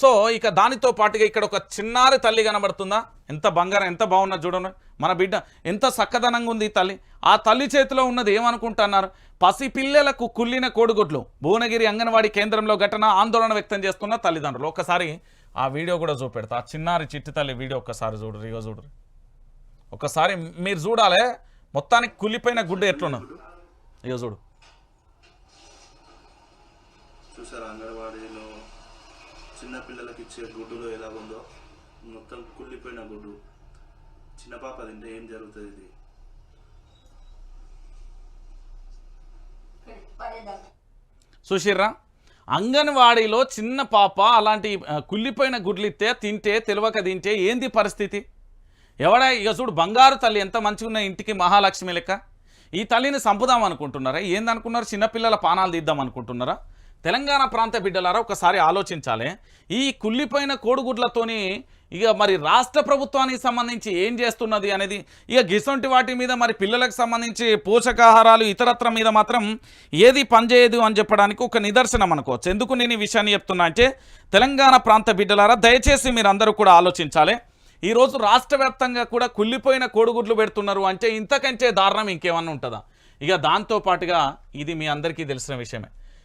So ఇక దానితో పాటుగా ఇక్కడ ఒక చిన్నారి తల్లి కనబడుతుందా? ఎంత బంగారం ఎంత బాగున్నది చూడండి. మన బిడ్డ ఎంత చక్కదనంగా ఉంది తల్లి. ఆ తల్లి చేతిలో ఉన్నది ఏమనుకుంటున్నారు? పసి పిల్లలకు కుళ్ళిన కోడిగుడ్లు. భువనగిరి అంగన్వాడీ కేంద్రంలో ఘటన ఆందోళన వ్యక్తం చేస్తున్న తల్లిదండ్రులు. ఒకసారి ఆ వీడియో కూడా చూపెడతా. ఆ చిన్నారి చిట్టి తల్లి వీడియో ఒక్కసారి చూడరు ఇగో చూడరు ఒకసారి మీరు చూడాలి. మొత్తానికి కుళ్ళిపోయిన గుడ్డ ఎట్లున్నది? ఇగో చూడు. చూసారు అంగన్వాడీలో చిన్నపిల్లలకి ఇచ్చే గుడ్డులో ఎలా ఉందో మొత్తం కుళ్ళిపోయిన గుడ్డు. చిన్న పాప తింటే ఏం జరుగుతుంది ఇది? చూసిర్రా? అంగన్వాడీలో చిన్న పాప అలాంటి కుళ్ళిపోయిన గుడ్లిస్తే తింటే తెలియక తింటే ఏంది పరిస్థితి? ఎవడా? ఇక చూడు బంగారు తల్లి ఎంత మంచిగా ఇంటికి మహాలక్ష్మి లెక్క. ఈ తల్లిని చంపుదాం అనుకుంటున్నారా? ఏందనుకున్నారు? చిన్నపిల్లల పానాలు తీద్దాం అనుకుంటున్నారా? తెలంగాణ ప్రాంత బిడ్డలారా ఒకసారి ఆలోచించాలి. ఈ కుళ్ళిపోయిన కోడిగుడ్లతోని ఇక మరి రాష్ట్ర ప్రభుత్వానికి సంబంధించి ఏం చేస్తున్నది అనేది ఇక గిసొంటి వాటి మీద మరి పిల్లలకు సంబంధించి పోషకాహారాలు ఇతరత్ర మీద మాత్రం ఏది పనిచేయదు అని చెప్పడానికి ఒక నిదర్శనం అనుకోవచ్చు. ఎందుకు నేను ఈ విషయాన్ని చెప్తున్నా అంటే తెలంగాణ ప్రాంత బిడ్డలారా దయచేసి మీరు అందరూ కూడా ఆలోచించాలి. ఈరోజు రాష్ట్ర వ్యాప్తంగా కూడా కుళ్ళిపోయిన కోడిగుడ్లు పెడుతున్నారు అంటే ఇంతకంటే దారుణం ఇంకేమన్నా ఉంటుందా? ఇక దాంతో పాటుగా ఇది మీ అందరికీ తెలిసిన విషయమే.